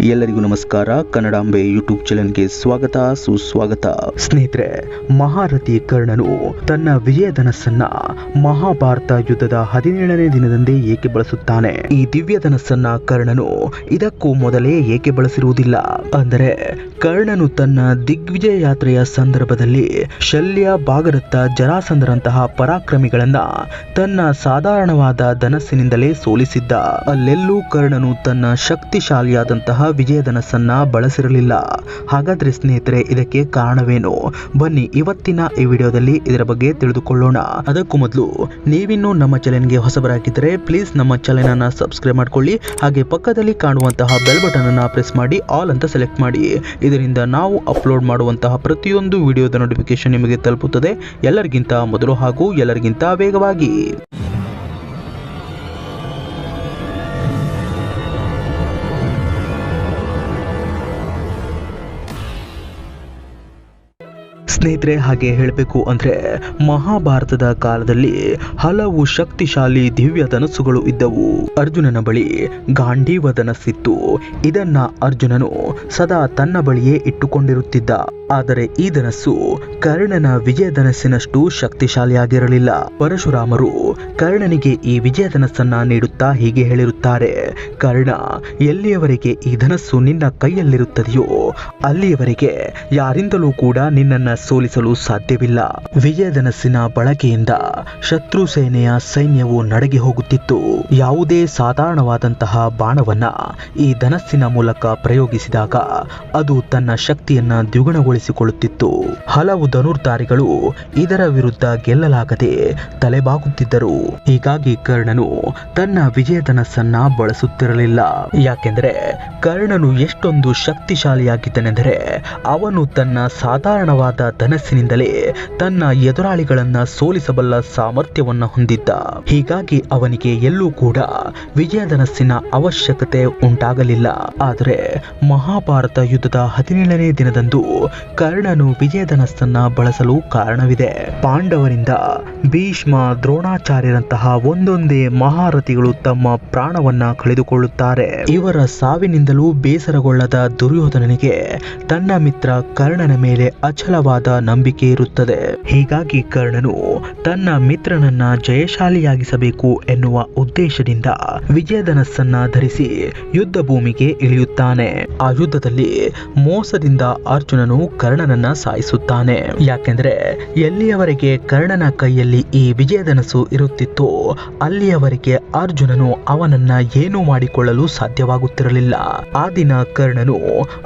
ಎಲ್ಲರಿಗೂ ನಮಸ್ಕಾರ. ಕನ್ನಡಾಂಬೆ ಯೂಟ್ಯೂಬ್ ಚಾನೆಲ್ಗೆ ಸ್ವಾಗತ, ಸುಸ್ವಾಗತ. ಸ್ನೇಹಿತರೆ, ಮಹಾರಥಿ ಕರ್ಣನು ತನ್ನ ವಿಜಯಧನಸ್ಸನ್ನ ಮಹಾಭಾರತ ಯುದ್ಧದ ಹದಿನೇಳನೇ ದಿನದಂದೇ ಏಕೆ ಬಳಸುತ್ತಾನೆ? ಈ ದಿವ್ಯಧನಸ್ಸನ್ನ ಕರ್ಣನು ಇದಕ್ಕೂ ಮೊದಲೇ ಏಕೆ ಬಳಸಿರುವುದಿಲ್ಲ? ಅಂದರೆ, ಕರ್ಣನು ತನ್ನ ದಿಗ್ವಿಜಯ ಯಾತ್ರೆಯ ಸಂದರ್ಭದಲ್ಲಿ ಶಲ್ಯ ಭಾಗರಥ ಜರಾಸಂಧರಂತಹ ಪರಾಕ್ರಮಿಗಳನ್ನ ತನ್ನ ಸಾಧಾರಣವಾದ ಧನಸ್ಸಿನಿಂದಲೇ ಸೋಲಿಸಿದ್ದ. ಅಲ್ಲೆಲ್ಲೂ ಕರ್ಣನು ತನ್ನ ಶಕ್ತಿಶಾಲಿಯಾದಂತಹ ವಿಜಯಧನಸ್ಸನ್ನ ಬಳಸಿರಲಿಲ್ಲ. ಹಾಗಾದ್ರೆ ಸ್ನೇಹಿತರೆ, ಇದಕ್ಕೆ ಕಾರಣವೇನು? ಬನ್ನಿ ಇವತ್ತಿನ ಈ ವಿಡಿಯೋದಲ್ಲಿ ಇದರ ಬಗ್ಗೆ ತಿಳಿದುಕೊಳ್ಳೋಣ. ಅದಕ್ಕೂ ಮೊದಲು, ನೀವಿನ್ನೂ ನಮ್ಮ ಚಾನೆಲ್ಗೆ ಹೊಸಬರಾಗಿದ್ದರೆ ಪ್ಲೀಸ್ ನಮ್ಮ ಚಾನೆಲ್ ಅನ್ನ ಸಬ್ಸ್ಕ್ರೈಬ್ ಮಾಡ್ಕೊಳ್ಳಿ, ಹಾಗೆ ಪಕ್ಕದಲ್ಲಿ ಕಾಣುವಂತಹ ಬೆಲ್ ಬಟನ್ ಅನ್ನು ಪ್ರೆಸ್ ಮಾಡಿ, ಆಲ್ ಅಂತ ಸೆಲೆಕ್ಟ್ ಮಾಡಿ. ಇದರಿಂದ ನಾವು ಅಪ್ಲೋಡ್ ಮಾಡುವಂತಹ ಪ್ರತಿಯೊಂದು ವಿಡಿಯೋದ ನೋಟಿಫಿಕೇಶನ್ ನಿಮಗೆ ತಲುಪುತ್ತದೆ. ಎಲ್ಲರಿಗಿಂತ ಮೊದಲು ಹಾಗೂ ಎಲ್ಲರಿಗಿಂತ ವೇಗವಾಗಿ. ಸ್ನೇಹಿತರೆ, ಹಾಗೆ ಹೇಳಬೇಕು ಅಂದ್ರೆ ಮಹಾಭಾರತದ ಕಾಲದಲ್ಲಿ ಹಲವು ಶಕ್ತಿಶಾಲಿ ದಿವ್ಯ ಧನಸ್ಸುಗಳು ಇದ್ದವು. ಅರ್ಜುನನ ಬಳಿ ಗಾಂಡೀವ ಧನಸ್ಸಿತ್ತು. ಇದನ್ನ ಅರ್ಜುನನು ಸದಾ ತನ್ನ ಬಳಿಯೇ ಇಟ್ಟುಕೊಂಡಿರುತ್ತಿದ್ದ. ಆದರೆ ಈ ಧನಸ್ಸು ಕರ್ಣನ ವಿಜಯ ಧನಸ್ಸಿನಷ್ಟು ಶಕ್ತಿಶಾಲಿಯಾಗಿರಲಿಲ್ಲ. ಪರಶುರಾಮರು ಕರ್ಣನಿಗೆ ಈ ವಿಜಯ ಧನಸ್ಸನ್ನ ನೀಡುತ್ತಾ ಹೀಗೆ ಹೇಳಿರುತ್ತಾರೆ, ಕರ್ಣ, ಎಲ್ಲಿಯವರೆಗೆ ಈ ಧನಸ್ಸು ನಿನ್ನ ಕೈಯಲ್ಲಿರುತ್ತದೆಯೋ, ಅಲ್ಲಿಯವರೆಗೆ ಯಾರಿಂದಲೂ ಕೂಡ ನಿನ್ನನ್ನ ಸೋಲಿಸಲು ಸಾಧ್ಯವಿಲ್ಲ. ವಿಜಯಧನಸ್ಸಿನ ಬಳಕೆಯಿಂದ ಶತ್ರು ಸೇನೆಯ ಸೈನ್ಯವು ನಡಗಿ ಹೋಗುತ್ತಿತ್ತು. ಯಾವುದೇ ಸಾಧಾರಣವಾದಂತಹ ಬಾಣವನ್ನ ಈ ಧನಸ್ಸಿನ ಮೂಲಕ ಪ್ರಯೋಗಿಸಿದಾಗ ಅದು ತನ್ನ ಶಕ್ತಿಯನ್ನ ದ್ವಿಗುಣಗೊಳಿಸಿಕೊಳ್ಳುತ್ತಿತ್ತು ಹಲವು ಧನುರ್ಧಾರಿಗಳು ಇದರ ವಿರುದ್ಧ ಗೆಲ್ಲಲಾಗದೆ ತಲೆಬಾಗುತ್ತಿದ್ದರು. ಹೀಗಾಗಿ ಕರ್ಣನು ತನ್ನ ವಿಜಯಧನಸ್ಸನ್ನ ಬಳಸುತ್ತಿರಲಿಲ್ಲ. ಯಾಕೆಂದರೆ ಕರ್ಣನು ಎಷ್ಟೊಂದು ಶಕ್ತಿಶಾಲಿಯಾಗಿದ್ದನೆಂದರೆ ಅವನು ತನ್ನ ಸಾಧಾರಣವಾದ ಧನಸ್ಸಿನಿಂದಲೇ ತನ್ನ ಎದುರಾಳಿಗಳನ್ನ ಸೋಲಿಸಬಲ್ಲ ಸಾಮರ್ಥ್ಯವನ್ನ ಹೊಂದಿದ್ದ. ಹೀಗಾಗಿ ಅವನಿಗೆ ಎಲ್ಲೂ ಕೂಡ ವಿಜಯಧನಸ್ಸಿನ ಅವಶ್ಯಕತೆ ಉಂಟಾಗಲಿಲ್ಲ. ಆದರೆ ಮಹಾಭಾರತ ಯುದ್ಧದ ಹದಿನೇಳನೇ ದಿನದಂದು ಕರ್ಣನು ವಿಜಯಧನಸ್ಸನ್ನ ಬಳಸಲು ಕಾರಣವಿದೆ. ಪಾಂಡವರಿಂದ ಭೀಷ್ಮ ದ್ರೋಣಾಚಾರ್ಯರಂತಹ ಒಂದೊಂದೇ ಮಹಾರಥಿಗಳು ತಮ್ಮ ಪ್ರಾಣವನ್ನ ಕಳೆದುಕೊಳ್ಳುತ್ತಾರೆ. ಇವರ ಸಾವಿನಿಂದಲೂ ಬೇಸರಗೊಳ್ಳದ ದುರ್ಯೋಧನನಿಗೆ ತನ್ನ ಮಿತ್ರ ಕರ್ಣನ ಮೇಲೆ ಅಚಲವಾದ ನಂಬಿಕೆ ಇರುತ್ತದೆ. ಹೀಗಾಗಿ ಕರ್ಣನು ತನ್ನ ಮಿತ್ರನನ್ನ ಜಯಶಾಲಿಯಾಗಿಸಬೇಕು ಎನ್ನುವ ಉದ್ದೇಶದಿಂದ ವಿಜಯಧನಸ್ಸನ್ನ ಧರಿಸಿ ಯುದ್ಧ ಭೂಮಿಗೆ ಇಳಿಯುತ್ತಾನೆ. ಆ ಯುದ್ಧದಲ್ಲಿ ಮೋಸದಿಂದ ಅರ್ಜುನನು ಕರ್ಣನನ್ನ ಸಾಯಿಸುತ್ತಾನೆ. ಯಾಕೆಂದ್ರೆ ಎಲ್ಲಿಯವರೆಗೆ ಕರ್ಣನ ಕೈಯಲ್ಲಿ ಈ ವಿಜಯಧನಸು ಇರುತ್ತಿತ್ತು, ಅಲ್ಲಿಯವರೆಗೆ ಅರ್ಜುನನು ಅವನನ್ನ ಏನು ಮಾಡಿಕೊಳ್ಳಲು ಸಾಧ್ಯವಾಗುತ್ತಿರಲಿಲ್ಲ. ಆ ದಿನ ಕರ್ಣನು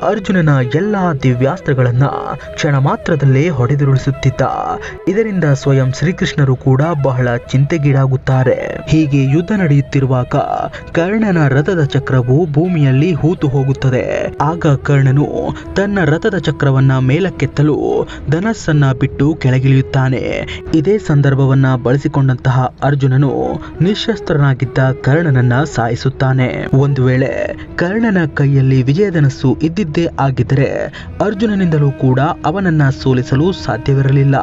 ಅರ್ಜುನನ ಎಲ್ಲಾ ದಿವ್ಯಾಸ್ತ್ರಗಳನ್ನ ಕ್ಷಣ ಮಾತ್ರದಲ್ಲೇ ಹೊಡೆದುರುಳಿಸುತ್ತಿದ್ದ. ಇದರಿಂದ ಸ್ವಯಂ ಶ್ರೀಕೃಷ್ಣರು ಕೂಡ ಬಹಳ ಚಿಂತೆಗೀಡಾಗುತ್ತಾರೆ. ಹೀಗೆ ಯುದ್ಧ ನಡೆಯುತ್ತಿರುವಾಗ ಕರ್ಣನ ರಥದ ಚಕ್ರವು ಭೂಮಿಯಲ್ಲಿ ಹೂತು ಹೋಗುತ್ತದೆ. ಆಗ ಕರ್ಣನು ತನ್ನ ರಥದ ಚಕ್ರವನ್ನ ಮೇಲಕ್ಕೆತ್ತಲು ಧನಸ್ಸನ್ನ ಬಿಟ್ಟು ಕೆಳಗಿಳಿಯುತ್ತಾನೆ. ಇದೇ ಸಂದರ್ಭವನ್ನ ಬಳಸಿಕೊಂಡಂತಹ ಅರ್ಜುನನು ನಿಶಸ್ತ್ರನಾಗಿದ್ದ ಕರ್ಣನನ್ನ ಸಾಯಿಸುತ್ತಾನೆ. ಒಂದು ವೇಳೆ ಕರ್ಣನ ಕೈಯಲ್ಲಿ ವಿಜಯಧನಸ್ಸು ಇದ್ದಿದ್ದೇ ಆಗಿದ್ದರೆ ಅರ್ಜುನನಿಂದಲೂ ಕೂಡ ಅವನನ್ನ ಸೋಲಿಸಲು ಸಾಧ್ಯವಿರಲಿಲ್ಲ.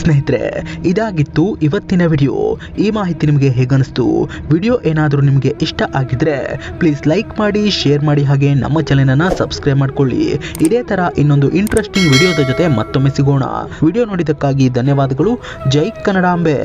ಸ್ನೇಹಿತರೆ, ಇದಾಗಿತ್ತು ಇವತ್ತಿನ ವಿಡಿಯೋ. ಈ ಮಾಹಿತಿ ನಿಮಗೆ ಹೇಗನ್ನಿಸ್ತು? ವಿಡಿಯೋ ಏನಾದರೂ ನಿಮಗೆ ಇಷ್ಟ ಆಗಿದ್ರೆ ಪ್ಲೀಸ್ ಲೈಕ್ ಮಾಡಿ ಶೇರ್ ಮಾಡಿ ಹಾಗೆ ನಮ್ಮ ಚಾನೆಲನ್ನು ಸಬ್ಸ್ಕ್ರೈಬ್ ಮಾಡ್ಕೊಳ್ಳಿ. ಇದೇ ಥರ ಇನ್ನೊಂದು ಇಂಟ್ರೆಸ್ಟಿಂಗ್ ವಿಡಿಯೋದ ಜೊತೆ ಮತ್ತೊಮ್ಮೆ ಸಿಗೋಣ. ವಿಡಿಯೋ ನೋಡಿದ್ದಕ್ಕಾಗಿ ಧನ್ಯವಾದಗಳು. ಜೈ ಕನ್ನಡಾಂಬೆ